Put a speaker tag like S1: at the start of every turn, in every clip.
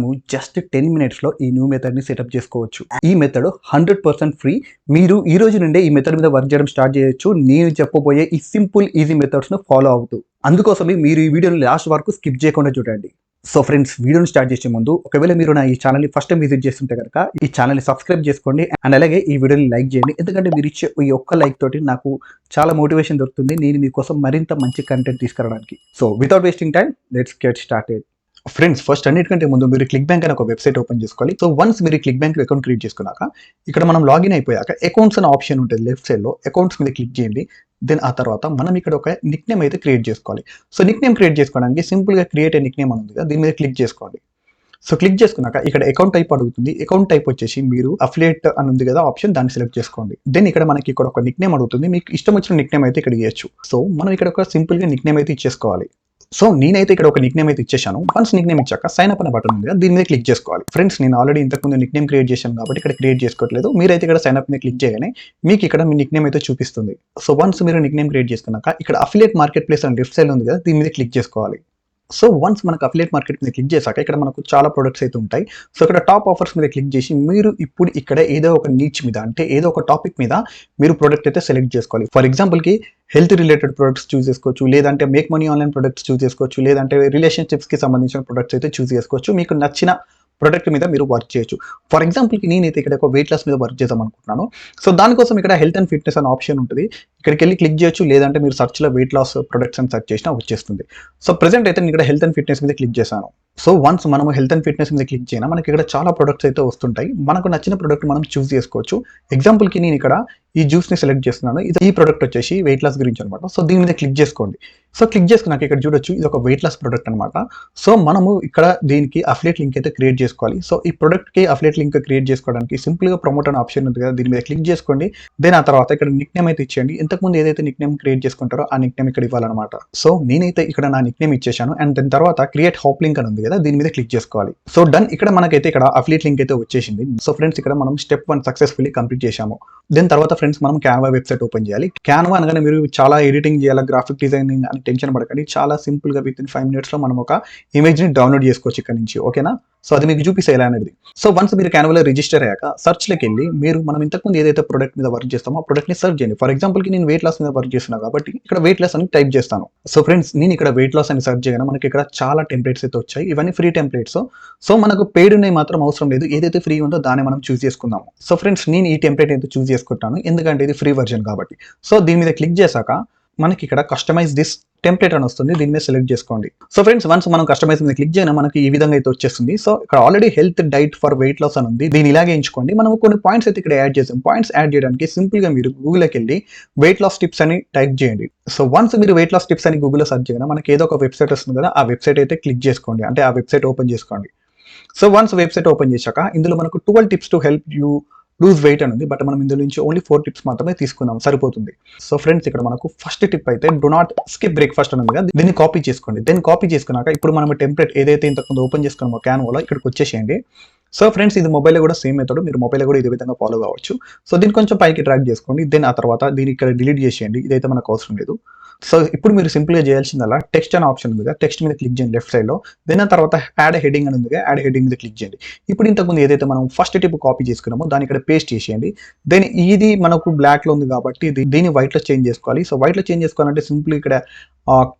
S1: నువ్వు just ten మినిట్స్లో ఈ న్యూ మెథడ్ని సెటప్ చేసుకోవచ్చు. ఈ మెథడ్ హండ్రెడ్ పర్సెంట్ ఫ్రీ మీరు ఈ రోజు నుండే ఈ మెథడ్ మీద వర్క్ చేయడం స్టార్ట్ చేయొచ్చు. నేను చెప్పబోయే ఈ సింపుల్ ఈజీ మెథడ్స్ను ఫాలో అవుతూ. అందుకోసమే మీరు ఈ వీడియోని లాస్ట్ వరకు స్కిప్ చేయకుండా చూడండి. సో ఫ్రెండ్స్ వీడియోని స్టార్ట్ చేసే ముందు ఒకవేళ మీరు నా ఈ ఛానల్ని ఫస్ట్ టైం విజిట్ చేస్తుంటే కనుక ఈ ఛానల్ని సబ్స్క్రైబ్ చేసుకోండి. అండ్ అలాగే ఈ వీడియోని లైక్ చేయండి. ఎందుకంటే మీరు ఇచ్చే ఈ ఒక్క లైక్ తోటి నాకు చాలా మోటివేషన్ దొరుకుతుంది. నేను మీకోసం మరింత మంచి కంటెంట్ తీసుకురావడానికి. So without wasting time let's get started friends first అన్నిటికంటే ముందు మీరు క్లిక్ బ్యాంక్ అని ఒక వెబ్సైట్ ఓపెన్ చేసుకోవాలి. సో వన్స్ మీరు క్లిక్ బ్యాంక్ అకౌంట్ క్రియేట్ చేసుకున్నాక ఇక్కడ మనం లాగిన్ అయిపోయాక అకౌంట్స్ అనే ఆప్షన్ ఉంటుంది లెఫ్ట్ సైడ్లో అకౌంట్స్ మీద క్లిక్ చేయండి. దెన్ ఆ తర్వాత మనం ఇక్కడ ఒక నిక్ నేమ్ అయితే క్రియేట్ చేసుకోవాలి. సో నిక్ నేమ్ క్రియేట్ చేసుకోవడానికి సింపుల్గా క్రియేట్ ఏ నిక్ నేమ్ అని ఉంది కదా దీని మీద క్లిక్ చేసుకోండి. సో క్లిక్ చేసుకున్నాక ఇక్కడ అకౌంట్ టైప్ అడుగుతుంది. అకౌంట్ టైప్ వచ్చేసి మీరు అఫిలియేట్ అని ఉంది కదా ఆప్షన్ దాన్ని సెలెక్ట్ చేసుకోండి. దెన్ ఇక్కడ మనకి ఇక్కడ ఒక నిక్ నేమ్ అడుగుతుంది. మీకు ఇష్టం వచ్చిన నిక్ నేమ్ అయితే ఇక్కడ ఇవ్వచ్చు. సో మనం ఇక్కడ ఒక సింపుల్గా నిక్ నేమ్ అయితే ఇచ్చేసుకోవాలి. సో నేనైతే ఇక్కడ ఒక నిక్ నేమ్ అయితే ఇచ్చేసాను వన్స్ నిక్ నేమ్ ఇచ్చాక సైన్ అప్ అనే బటన్ ఉంది దీని మీద క్లిక్ చేసుకోవాలి. ఫ్రెండ్స్ నేను ఆల్రెడీ ఇంతకుముందు నిక్ నేమ్ క్రియేట్ చేశాను కాబట్టి ఇక్కడ క్రియేట్ చేసుకోవట్లేదు. మీరైతే ఇక్కడ సైన్ అప్ మీద క్లిక్ చేయగానే మీకు ఇక్కడ మీ నిక్ నేమ్ అయితే చూపిస్తుంది. సో వన్స్ మీరు నిక్ నేమ్ క్రియేట్ చేసుకున్నాక ఇక్కడ అఫిలియేట్ మార్కెట్ ప్లేస్ అని లెఫ్ట్ సైడ్ ఉంది కదా దీని మీద క్లిక్ చేసుకోవాలి. సో వన్స్ మనకు అఫిలియేట్ మార్కెట్ మీద క్లిక్ చేశాక ఇక్కడ మనకు చాలా ప్రొడక్ట్స్ అయితే ఉంటాయి. సో ఇక్కడ టాప్ ఆఫర్స్ మీద క్లిక్ చేసి మీరు ఇప్పుడు ఇక్కడ ఏదో ఒక నీచ్ మీద అంటే ఏదో ఒక టాపిక్ మీద మీరు ప్రొడక్ట్ అయితే సెలెక్ట్ చేసుకోవాలి. ఫర్ ఎగ్జాంపుల్కి హెల్త్ రిలేటెడ్ ప్రొడక్ట్స్ చూస్ చేసుకోవచ్చు లేదంటే make money online products choose చేసుకోవచ్చు లేదంటే రిలేషన్షిప్స్కి సంబంధించిన ప్రొడక్ట్స్ అయితే చూస్ చేసుకోవచ్చు. మీకు నచ్చిన ప్రొడక్ట్ మీద మీరు వర్క్ చేయొచ్చు. ఫర్ ఎగ్జాంపుల్కి నేనైతే ఇక్కడ ఒక వెయిట్ లాస్ మీద వర్క్ చేద్దాం అనుకుంటున్నాను. సో దానికోసం ఇక్కడ హెల్త్ అండ్ ఫిట్నెస్ అనే ఆప్షన్ ఉంటుంది. ఇక్కడికి వెళ్ళి క్లిక్ చేయొచ్చు. లేదంటే మీరు సర్చ్లో వెయిట్ లాస్ ప్రొడక్ట్స్ అని సెర్చ్ చేసినా వచ్చేస్తుంది. సో ప్రెసెంట్ అయితే నేను ఇక్కడ హెల్త్ అండ్ ఫిట్నెస్ మీద క్లిక్ చేశాను. సో వన్స్ మనము హెల్త్ అండ్ ఫిట్నెస్ మీద క్లిక్ చేయనా మనకి ఇక్కడ చాలా ప్రొడక్ట్స్ అయితే వస్తుంటాయి. మనకు నచ్చిన ప్రొడక్ట్ మనం చూస్ చేసుకోవచ్చు. ఎగ్జాంపుల్కి నేను ఇక్కడ ఈ జ్యూస్ని సెలెక్ట్ చేస్తున్నాను. ఇది ఈ ప్రొడక్ట్ వచ్చేసి వెయిట్ లాస్ గురించి అనమాట సో దీని మీద క్లిక్ చేసుకోండి. సో క్లిక్ చేసుకున్నాక ఇక్కడ చూడొచ్చు ఇది ఒక వెయిట్ లాస్ ప్రొడక్ట్ అనమాట సో మనము ఇక్కడ దీనికి అఫ్లేట్ లింక్ అయితే క్రియేట్ చేసుకోవాలి. సో ఈ ప్రొడక్ట్కి అఫ్లేట్ లింక్ క్రియేట్ చేసుకోవడానికి సింపుల్గా ప్రమోట్ అనే ఆప్షన్ ఉంది కదా దీని మీద క్లిక్ చేసుకోండి. దెన్ ఆ తర్వాత ఇక్కడ నిక్ నేమ్ అయితే ఇచ్చేయండి. ఇంతకుముందు ఏదైతే నిక్ నేమ్ క్రియేట్ చేసుకుంటారో ఆ నిక్ నేమ్ ఇక్కడ ఇవ్వాలన్నమాట. సో నేనైతే ఇక్కడ నా నిక్ నేమ్ ఇచ్చేసాను అండ్ దాని తర్వాత క్రియేట్ హాప్ లింక్ అని ఉంది కదా దీని మీద క్లిక్ చేసుకోవాలి. సో డన్ ఇక్కడ మనకైతే ఇక్కడ అఫిలియేట్ లింక్ అయితే వచ్చేసింది. సో ఫ్రెండ్స్ ఇక్కడ మనం స్టెప్ వన్ సక్సెస్ఫుల్లీ కంప్లీట్ చేశాము. దెన్ తర్వాత ఫ్రెండ్స్ మనం క్యాన్వా వెబ్సైట్ ఓపెన్ చేయాలి. క్యాన్వా అనగానే మీరు చాలా ఎడిటింగ్ చేయాలి గ్రాఫిక్ డిజైనింగ్ అని టెన్షన్ పడకండి. చాలా సింపుల్గా విత్ ఇన్ ఫైవ్ మినిట్స్లో మనం ఒక ఇమేజ్ని డౌన్లోడ్ చేసుకోవచ్చు ఇక్కడ నుంచి. ఓకేనా సో అది మీకు చూపిస్తే ఎలా అనేది. సో వన్స్ మీరు క్యాన్వాలో రిజిస్టర్ అయ్యాక సర్చ్లోకి వెళ్ళి మీరు మనం ఇంతకుముందు ఏదైతే ప్రొడక్ట్ మీద వర్క్ చేస్తామో ఆ ప్రొడక్ట్ని సర్చ్ చేయండి. ఫర్ ఎగ్జాంపుల్కి నేను వెయిట్ లాస్ మీద వర్క్ చేస్తున్నా కాబట్టి ఇక్కడ వెయిట్ లాస్ అని టైప్ చేస్తాను. సో ఫ్రెండ్స్ నేను ఇక్కడ వెయిట్ లాస్ అని సర్చ్ చేయగానే మనకి ఇక్కడ చాలా టెంప్లెట్స్ అయితే వచ్చాయి. ఇవన్నీ ఫ్రీ టెంప్లెట్స్ సో మనకు పెయిడ్ ఉన్నాయి మాత్రం అవసరం లేదు. ఏదైతే ఫ్రీ ఉందో దాన్ని మనం చూస్ చేసుకుందాము. సో ఫ్రెండ్స్ నేను ఈ టెంప్లెట్ అయితే చూస్ చేసుకుంటాను. ఎందుకంటే ఇది ఫ్రీ వర్జన్ కాబట్టి. సో దీని మీద క్లిక్ చేశాక మనకి ఇక్కడ కస్టమైజ్ దిస్ టెంప్లెట్ అని వస్తుంది. దీని మీద సెలెక్ట్ చేసుకోండి. సో ఫ్రెండ్స్ వన్స్ మనం కస్టమైజ్ మీద క్లిక్ చేయడం మనకి ఈ విధంగా అయితే వచ్చేస్తుంది. సో ఇక్కడ already health diet for weight loss అని ఉంది. దీన్ని ఇలాగే ఎంచుకోండి. మనం కొన్ని పాయింట్స్ అయితే ఇక్కడ యాడ్ చేసాం. పాయింట్స్ యాడ్ చేయడానికి సింపుల్గా మీరు గూగుల్కి వెళ్ళి వెయిట్ లాస్ టిప్స్ అని టైప్ చేయండి. సో వన్స్ మీరు వెయిట్ లాస్ టిప్స్ అని గూగుల్లో సెర్చ్ చేయగా మనకి ఏదో ఒక వెబ్సైట్ వస్తుంది కదా ఆ వెబ్సైట్ అయితే క్లిక్ చేసుకోండి. అంటే ఆ వెబ్సైట్ ఓపెన్ చేసుకోండి. సో వన్స్ వెబ్సైట్ ఓపెన్ చేశాక ఇందులో మనకు twelve tips to help you lose weight అని ఉంది బట్ మనం ఇందులో నుంచి ఓన్లీ ఫోర్ టిప్స్ మాత్రమే తీసుకుందాం సరిపోతుంది. సో ఫ్రెండ్స్ ఇక్కడ మనకు ఫస్ట్ టిప్ అయితే డో నాట్ స్కిప్ బ్రేక్ఫాస్ట్ అని ఉంది కదా దీన్ని కాపీ చేసుకోండి. దెన్ కాపీ చేసుకున్నాక ఇప్పుడు మనం టెంప్లెట్ ఏదైతే ఇంతకుముందు ఓపెన్ చేసుకున్నామో క్యాన్వాలో ఇక్కడికి వచ్చేసేయండి. సో ఫ్రెండ్స్ ఇది మొబైల్ కూడా సేమ్ మెథడ్ మీరు మొబైల్ కూడా ఇదే విధంగా ఫాలో కావచ్చు. సో దీన్ని కొంచెం పైకి ట్రాక్ చేసుకోండి దెన్ ఆ తర్వాత దీన్ని ఇక్కడ డిలీట్ చేసేయండి ఇదైతే మనకు అవసరం లేదు. సో ఇప్పుడు మీరు సింపుల్గా చేయాల్సిందల్లా టెక్స్ట్ అనే ఆప్షన్ ఉందిగా టెక్స్ట్ మీద క్లిక్ చేయండి లెఫ్ట్ సైడ్లో దెన్ ఆ తర్వాత యాడ్ హెడింగ్ అని ఉంది యాడ్ హెడింగ్ మీద క్లిక్ చేయండి. ఇప్పుడు ఇంతకుముందు ఏదైతే మనం ఫస్ట్ టిప్ కాపీ చేసుకున్నామో దాన్ని ఇక్కడ పేస్ట్ చేసేయండి. దెన్ ఇది మనకు బ్లాక్లో ఉంది కాబట్టి ఇది- దీన్ని వైట్లో చేంజ్ చేసుకోవాలి. సో వైట్లో చేంజ్ చేసుకోవాలంటే సింపుల్ ఇక్కడ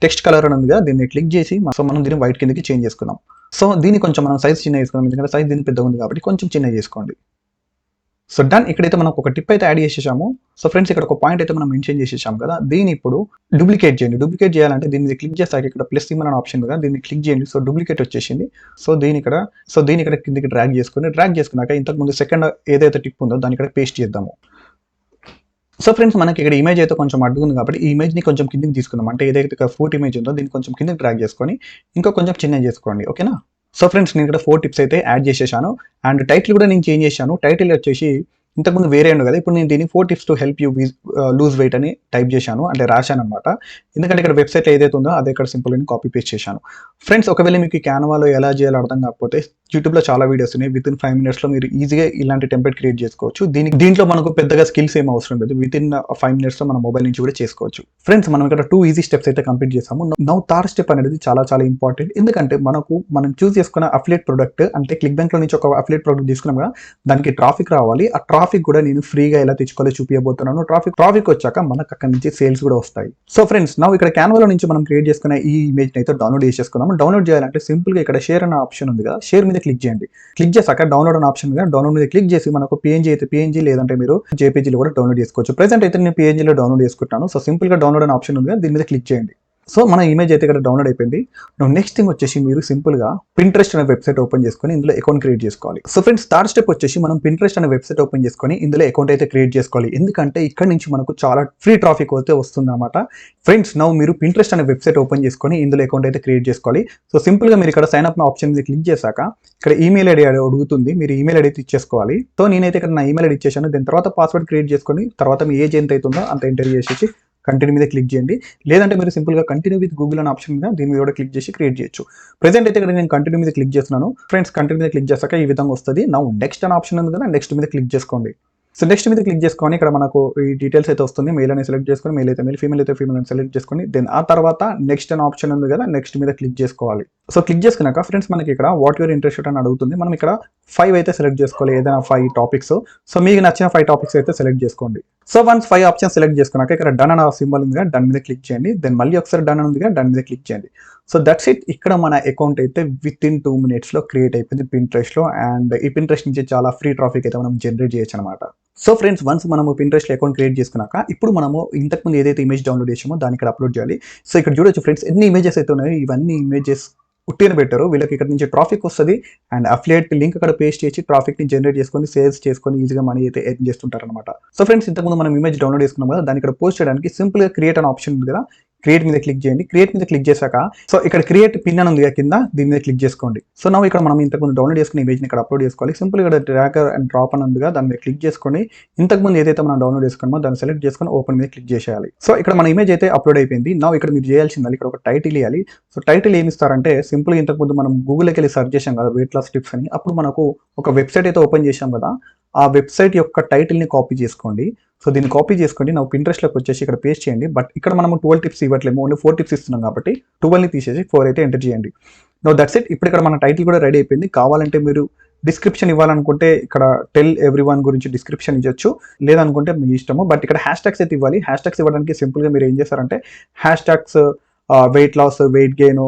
S1: టెక్స్ట్ కలర్ అని ఉంది దీన్ని క్లిక్ చేసి సో మనం దీన్ని వైట్ కిందకి చేంజ్ చేసుకున్నాం. సో దీన్ని కొంచెం మనం సైజ్ చిన్న చేసుకున్నాం. ఎందుకంటే సైజ్ దీన్ని పెద్దగా ఉంది కాబట్టి కొంచెం చిన్న చేసుకోండి. సో డన్ ఇక్కడైతే మనం ఒక టిప్ అయితే యాడ్ చేసేసాము. సో ఫ్రెండ్స్ ఇక్కడ ఒక పాయింట్ అయితే మనం మెన్షన్ చేసేసాము కదా. దీన్ని ఇప్పుడు డూప్లికేట్ చేయండి. డూప్లికేట్ చేయాలంటే దీని క్లిక్ చేస్తాక ఇక్కడ ప్లస్ సింబల్ అనే ఆప్షన్ కదా. దీన్ని క్లిక్ చేయండి. సో డూప్లికేట్ వచ్చేసింది. సో దీని ఇక్కడ సో దీని ఇక్కడ కిందకి డ్రాగ్ చేసుకుని డ్రాగ్ చేసుకున్నాక ఇంతకుముందు సెకండ్ ఏదైతే టిప్ ఉందో దాన్ని ఇక్కడ పేస్ట్ చేద్దాము. సో ఫ్రెండ్స్ మనకి ఇక్కడ ఇమేజ్ అయితే కొంచెం అడ్డుకుంది కాబట్టి ఈ ఇమేజ్ని కొంచెం కిందకి తీసుకుందాం. అంటే ఏదైతే ఫోర్ట్ ఇమేజ్ ఉందో దీన్ని కొంచెం కిందకి డ్రాగ్ చేసుకొని ఇంకా కొంచెం చిన్న చేసుకోండి. ఓకేనా సో ఫ్రెండ్స్ నేను ఇక్కడ ఫోర్ టిప్స్ అయితే యాడ్ చేసేసాను. అండ్ టైటిల్ కూడా నేను చేంజ్ చేశాను. టైటిల్ వచ్చేసి ఇంతకుముందు వేరే ఉండు కదా ఇప్పుడు నేను దీన్ని four tips to help you lose weight అని టైప్ చేశాను అంటే రాశాను అనమాట ఎందుకంటే ఇక్కడ వెబ్సైట్ ఏదైతే ఉందో అదే ఇక్కడ సింపుల్ అని కాపీ పేస్ట్ చేశాను. ఫ్రెండ్స్ ఒకవేళ మీకు క్యాన్వాలో ఎలా చేయాలో అర్థం కాకపోతే యూట్యూబ్లో చాలా వీడియోస్ ఉన్నాయి. విత్ ఇన్ ఫైవ్ మినిట్స్లో మీరు ఈజీగా ఇలాంటి టెంప్లెట్ క్రియేట్ చేసుకోవచ్చు. దీనికి దీంట్లో మనకు పెద్దగా స్కిల్స్ ఏం అవసరం లేదు. విత్ ఇన్ ఫైవ్ మినిట్స్లో మన మొబైల్ నుంచి కూడా చేసుకోవచ్చు. ఫ్రెండ్స్ మనం ఇక్కడ టూ ఈజీ స్టెప్స్ అయితే కంప్లీట్ చేసాము నౌ థర్డ్ స్టెప్ అనేది చాలా చాలా ఇంపార్టెంట్ ఎందుకంటే మనకు మనం చూస్ చేసుకున్న అఫ్లేట్ ప్రొడక్ట్ అంటే క్లిక్ బ్యాంక్లో నుంచి ఒక అఫ్లేట్ ప్రొడక్ట్ తీసుకున్నాం కదా దానికి ట్రాఫిక్ రావాలి. ఆ ట్రాఫిక్ కూడా నేను ఫ్రీగా ఎలా తెచ్చుకోవాలో చూపించబోతున్నాను ట్రాఫిక్ ట్రాఫిక్ వచ్చాక మనకు అక్కడ నుంచి సేల్స్ కూడా వస్తాయి. సో ఫ్రెండ్స్ నా ఇక్కడ క్యాన్వాలో నుంచి మనం క్రియేట్ చేసుకున్న ఈ ఇమేజ్ అయితే డౌన్లోడ్ చేసేసుకున్నాము డౌన్లోడ్ చేయాలంటే సింపుల్గా ఇక్కడ షేర్ అనే ఆప్షన్ ఉంది కదా. షేర్ మీద క్లిక్ చేయండి. క్లిక్ చేసాక డౌన్లోడ్ అనే ఆప్షన్ మీద డౌన్లోడ్ మీద క్లిక్ చేసి మనకు పిఎన్జీ అయితే పిఎన్జీ లేదంటే మీరు జేపీజీలో కూడా డౌన్లోడ్ చేసుకోవచ్చు. ప్రెసెంట్ అయితే నేను పిఎన్జీలో డౌన్లోడ్ చేసుకుంటాను. సో సింపుల్గా డౌన్లోడ్ అనే ఆప్షన్ ఉంది కదా. దీని మీద క్లిక్ చేయండి. సో మన ఇమేజ్ అయితే ఇక్కడ డౌన్లోడ్ అయిపోయింది. నెక్స్ట్ థింగ్ వచ్చేసి మీరు సింపుల్గా పింట్రెస్ట్ అనే వెబ్సైట్ ఓపెన్ చేసుకొని ఇందులో అకౌంట్ క్రియేట్ చేసుకోవాలి. సో ఫ్రెండ్స్ థర్డ్ స్టెప్ వచ్చేసి మనం పింట్రెస్ట్ అనే వెబ్సైట్ ఓపెన్ చేసుకొని ఇందులో అకౌంట్ అయితే క్రియేట్ చేసుకోవాలి. ఎందుకంటే ఇక్కడ నుంచి మనకు చాలా ఫ్రీ ట్రాఫిక్ అయితే వస్తుంది అనమాట ఫ్రెండ్స్ నవ్వు మీరు పింట్రెస్ట్ అనే వెబ్సైట్ ఓపెన్ చేసుకొని ఇందులో అకౌంట్ అయితే క్రియేట్ చేసుకోవాలి. సో సింపుల్గా మీరు ఇక్కడ సైన్ అప్ ఆప్షన్ మీద క్లిక్ చేశాక ఇక్కడ ఈమెయిల్ ఐడి అడుగుతుంది. మీరు ఈమెయిల్ ఐడి ఇచ్చేసుకోవాలి. సో నేనైతే ఇక్కడ నా ఈమెయిల్ ఐడి ఇచ్చేసాను. దాని తర్వాత పాస్వర్డ్ క్రియేట్ చేసుకొని తర్వాత మీ ఏజ్ ఎంత అవుతుందో అంత ఎంటర్ చేసేసి కంటిన్యూ మీద క్లిక్ చేయండి. లేదంటే మీరు సింపుల్గా కంటిన్యూ విత్ గూగుల్ అనే ఆప్షన్ మీద దీని మీద కూడా క్లిక్ చేసి క్రియేట్ చేయొచ్చు. ప్రజెంట్ అయితే ఇక్కడ నేను కంటిన్యూ మీద క్లిక్ చేస్తున్నాను. ఫ్రెండ్స్ కంటిన్యూ మీద క్లిక్ చేశాక ఈ విధంగా వస్తుంది. నా నెక్స్ట్ అనే ఆప్షన్ ఉంది కదా నెక్స్ట్ మీద క్లిక్ చేసుకోండి. సో నెక్స్ట్ మీద క్లిక్ చేసుకొని ఇక్కడ మనకు ఈ డీటెయిల్స్ అయితే వస్తుంది. మెయిల్ అని సెలెక్ట్ చేసుకొని మెయిల్ అయితే మెయిల్ ఫీమేల్ అయితే ఫీమేల్ అని సెలెక్ట్ చేసుకొని దెన్ ఆ తర్వాత నెక్స్ట్ అనే ఆప్షన్ ఉంది కదా నెక్స్ట్ మీద క్లిక్ చేసుకోవాలి. సో క్లిక్ చేసుకున్నాక ఫ్రెండ్స్ మనకి ఇక్కడ వాట్ యువర్ ఇంట్రెస్ట్ అని అడుగుతుంది. మనం ఇక్కడ ఫైవ్ అయితే సెలెక్ట్ చేసుకోవాలి ఏదైనా ఫైవ్ టాపిక్స్ సో మీకు నచ్చిన ఫైవ్ టాపిక్స్ అయితే సెలెక్ట్ చేసుకోండి. So once five option select చేసుకున్నాక ఇక్కడ డన్ అన్న సింబల్ ఉంది డన్ మీద క్లిక్ చేయండి. దెన్ మళ్ళీ ఒకసారి డన్ ఉందిగా ఉంది డన్ మీద క్లిక్ చేయండి. సో దట్స్ ఇట్ ఇక్కడ మన అకౌంట్ అయితే విత్ ఇన్ టూ మినిట్స్లో క్రియేట్ అయిపోయింది పింట్రెస్ట్లో అండ్ ఈ పింట్రెస్ట్ నుంచి చాలా ఫ్రీ ట్రాఫిక్ అయితే మనం జనరేట్ చేయొచ్చు అనమాట సో ఫ్రెండ్స్ వన్స్ మనము పింట్రెస్ట్లో అకౌంట్ క్రియేట్ చేసుకున్నాక ఇప్పుడు మనము ఇంతకుముందు ఏదైతే ఇమేజ్ డౌన్లోడ్ చేసామో దాన్ని ఇక్కడ అప్లోడ్ చేయాలి. సో ఇక్కడ చూడొచ్చు ఫ్రెండ్స్ ఎన్ని ఇమేజెస్ అయితే ఉన్నాయో ఇవన్నీ ఇమేజెస్ ఉట్టిన పెట్టారు. వీళ్ళకి ఇక్కడ నుంచి ట్రాఫిక్ వస్తుంది. అండ్ అఫ్లియేట్ లింక్ అక్కడ పేస్ట్ చేసి ట్రాఫిక్ని జనరేట్ చేసుకొని సేల్స్ చేసుకొని ఈజీగా మనీ అయితే ఎర్న్ చేస్తుంటారు అనమాట సో ఫ్రెండ్స్ ఇంతకుముందు మనం ఇమేజ్ డౌన్లోడ్ చేసుకున్నాం కదా దాన్ని ఇక్కడ పోస్ట్ చేయడానికి సింపుల్గా క్రియేట్ అనే ఆప్షన్ ఉంది కదా. క్రియేట్ మీద క్లిక్ చేయండి. క్రియేట్ మీద క్లిక్ చేశాక సో ఇక్కడ క్రియేట్ పిన్ అని ఉంది కింద దీని మీద క్లిక్ చేసుకోండి. సో నా ఇక్కడ మనం ఇంతకుముందు డౌన్లోడ్ చేసుకున్న ఇమేజ్ ఇక్కడ అప్లోడ్ చేసుకోవాలి. సింపుల్ ఇక్కడ ట్రాకర్ అండ్ డ్రాప్ అని ఉంది దాని మీద క్లిక్ చేసుకోండి. ఇంతకుముందు ఏదైతే మనం డౌన్లోడ్ చేసుకున్నామో దాన్ని సెలెక్ట్ చేసుకొని ఓపెన్ మీద క్లిక్ చేసేయాలి. సో ఇక్కడ మన ఇమేజ్ అయితే అప్లోడ్ అయిపోయింది. నా ఇక్కడ మీరు చేయాల్సింది ఇక్కడ ఒక టైటిల్ ఇవ్వాలి. సో టైటిల్ ఏమి ఇస్తారంటే సింపుల్ ఇంతకుముందు మనం గూగుల్కి వెళ్ళి సర్చ్ చేసాం కదా వెయిట్ లాస్ టిప్స్ అని. అప్పుడు మనకు ఒక వెబ్సైట్ అయితే ఓపెన్ చేసాం కదా ఆ వెబ్సైట్ యొక్క టైటిల్ని కాపీ చేసుకోండి. సో దీన్ని కాపీ చేసుకోండి. నాకు ఇంట్రెస్ట్లోకి వచ్చేసి ఇక్కడ పేస్ట్ చేయండి. బట్ ఇక్కడ మనం ట్వెల్వ్ టిప్స్ ఇవ్వట్లేము ఓన్లీ ఫోర్ టిప్స్ ఇస్తున్నాం కాబట్టి ట్వెల్వ్ని తీసేసి ఫోర్ అయితే ఎంటర్ చేయండి. నో దట్స్ ఇట్ ఇప్పుడు ఇక్కడ మన టైటిల్ కూడా రెడీ అయిపోయింది. కావాలంటే మీరు డిస్క్రిప్షన్ ఇవ్వాలనుకుంటే ఇక్కడ టెల్ ఎవ్రీ వన్ గురించి డిస్క్రిప్షన్ ఇవ్వచ్చు. లేదనుకుంటే మీ ఇష్టము. బట్ ఇక్కడ హ్యాష్ ట్యాగ్స్ అయితే ఇవ్వాలి. హ్యాష్ ట్యాగ్స్ ఇవ్వడానికి సింపుల్గా మీరు ఏం చేస్తారంటే hashtags weight loss weight gain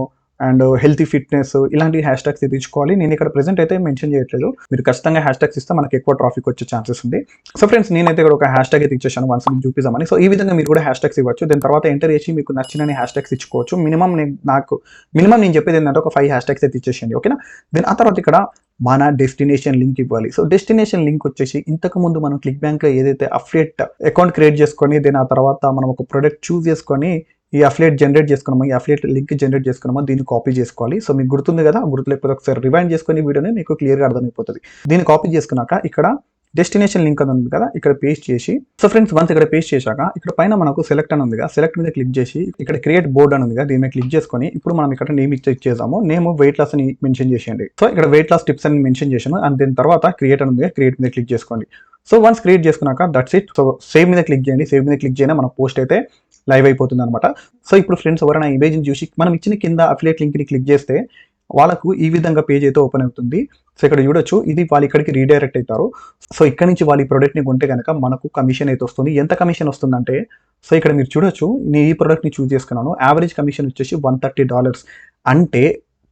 S1: and healthy fitness ఇలాంటి హ్యాష్ ట్యాగ్స్ తెచ్చుకోవాలి. నేను ఇక్కడ ప్రెసెంట్ అయితే మెన్షన్ చేయట్లేదు. మీరు ఖచ్చితంగా హ్యాష్ ట్యాగ్స్ ఇస్తే మనకి ఎక్కువ ట్రాఫిక్ వచ్చే ఛాన్సెస్ ఉంది. సో ఫ్రెండ్స్ నేనైతే ఇక్కడ ఒక హ్యాష్ ట్యాగ్ అయితే ఇచ్చేసాను వన్స్ మీకు చూపిస్తామని సో ఈ విధంగా మీరు కూడా హ్యాష్ ట్యాగ్స్ ఇవ్వచ్చు. దాని తర్వాత ఎంటర్ చేసి మీకు నచ్చిన హ్యాష్ ట్యాగ్స్ ఇచ్చుకోవచ్చు మినిమం నేను నాకు మినిమం నేను చెప్పేది ఏంటంటే ఒక ఫైవ్ హ్యాష్ ట్యాగ్స్ అయితే ఇచ్చేసేయండి ఓకేనా? దెన్ ఆ తర్వాత ఇక్కడ మన డెస్టినేషన్ లింక్ ఇవ్వాలి. సో డెస్టినేషన్ లింక్ వచ్చేసి ఇంతకు ముందు మనం క్లిక్ బ్యాంక్లో ఏదైతే అఫ్లేట్ అకౌంట్ క్రియేట్ చేసుకొని దెన్ ఆ తర్వాత మనం ఒక ప్రొడక్ట్ చూస్ చేసుకొని ఈ అఫ్లేట్ జనరేట్ చేసుకున్నాము? ఈ అఫ్లేట్ లింక్ జనరేట్ చేసుకున్నామో? దీన్ని కాపీ చేసుకోవాలి. సో మీకు గుర్తుంది కదా? గుర్తు లేకపోతే ఒకసారి రివైండ్ చేసుకొని వీడియోని మీకు క్లియర్గా అర్థమైపోతుంది. దీన్ని కాపీ చేసుకున్నాక ఇక్కడ డెస్టినేషన్ లింక్ అని ఉంది కదా? ఇక్కడ పేస్ట్ చేసి సో ఫ్రెండ్స్ వన్స్ ఇక్కడ పేస్ట్ చేశాక ఇక్కడ పైన మనకు సెలెక్ట్ అని ఉంది కదా? సెలెక్ట్ మీద క్లిక్ చేసి ఇక్కడ క్రియేట్ బోర్డ్ అని ఉంది కదా? దీని మీద క్లిక్ చేసుకొని ఇప్పుడు మనం ఇక్కడ నేమ్ ఇచ్చి ఇచ్చేసాము. నేమ్ వెయిట్ లాస్ అని మెన్షన్ చేసేయండి. సో ఇక్కడ వెయిట్ లాస్ టిప్స్ అని మెన్షన్ చేశాను. అండ్ దీని తర్వాత క్రియేట్ అని ఉంది క్రియేట్ మీద క్లిక్ చేసుకోండి. సో వన్స్ క్రియేట్ చేసుకున్నాక దట్స్ ఇట్ సో సేవ్ మీద క్లిక్ చేయండి. సేవ్ మీద క్లిక్ చేయడం మన పోస్ట్ అయితే లైవ్ అయిపోతుంది అనమాట సో ఇప్పుడు ఫ్రెండ్స్ ఎవరైనా ఇమేజ్ని చూసి మనం ఇచ్చిన కింద అఫిలియేట్ లింక్ని క్లిక్ చేస్తే వాళ్ళకు ఈ విధంగా పేజ్ అయితే ఓపెన్ అవుతుంది. సో ఇక్కడ చూడొచ్చు. ఇది వాళ్ళు ఇక్కడికి రీడైరెక్ట్ అవుతారు. సో ఇక్కడ నుంచి వాళ్ళు ఈ ప్రోడక్ట్ని కొంటే కనుక మనకు కమిషన్ అయితే వస్తుంది. ఎంత కమిషన్ వస్తుందంటే సో ఇక్కడ మీరు చూడొచ్చు. నేను ఈ ప్రోడక్ట్ని చూస్ చేసుకున్నాను. యావరేజ్ కమిషన్ వచ్చేసి వన్ థర్టీ డాలర్స్ అంటే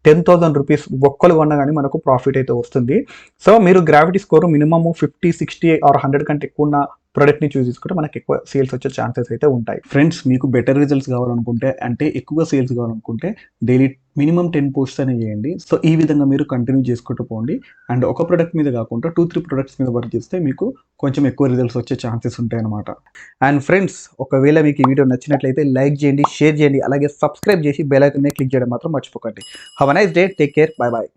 S1: టెన్ థౌసండ్ రూపీస్ ఒక్కరు కొన్నా కానీ మనకు ప్రాఫిట్ అయితే వస్తుంది. సో మీరు gravity score minimum fifty sixty or hundred కంటే ఎక్కువ ఉన్న ప్రోడక్ట్ని చూస్ చేసుకుంటే మనకి ఎక్కువ సేల్స్ వచ్చే ఛాన్సెస్ అయితే ఉంటాయి. ఫ్రెండ్స్ మీకు బెటర్ రిజల్ట్స్ కావాలనుకుంటే అంటే ఎక్కువ సేల్స్ కావాలనుకుంటే డైలీ మినిమం టెన్ పోస్ట్స్ అనే చేయండి. సో ఈ విధంగా మీరు కంటిన్యూ చేసుకుంటూ పోండి. అండ్ ఒక ప్రోడక్ట్ మీద కాకుండా టూ త్రీ ప్రొడక్ట్స్ మీద వర్క్ చేస్తే మీకు కొంచెం ఎక్కువ రిజల్ట్స్ వచ్చే ఛాన్సెస్ ఉంటాయి అనమాట అండ్ ఫ్రెండ్స్ ఒకవేళ మీకు ఈ వీడియో నచ్చినట్లయితే లైక్ చేయండి షేర్ చేయండి అలాగే సబ్స్క్రైబ్ చేసి బెల్ ఐకన్ మీద క్లిక్ చేయడం మాత్రం మర్చిపోకండి. Have nice day take care bye bye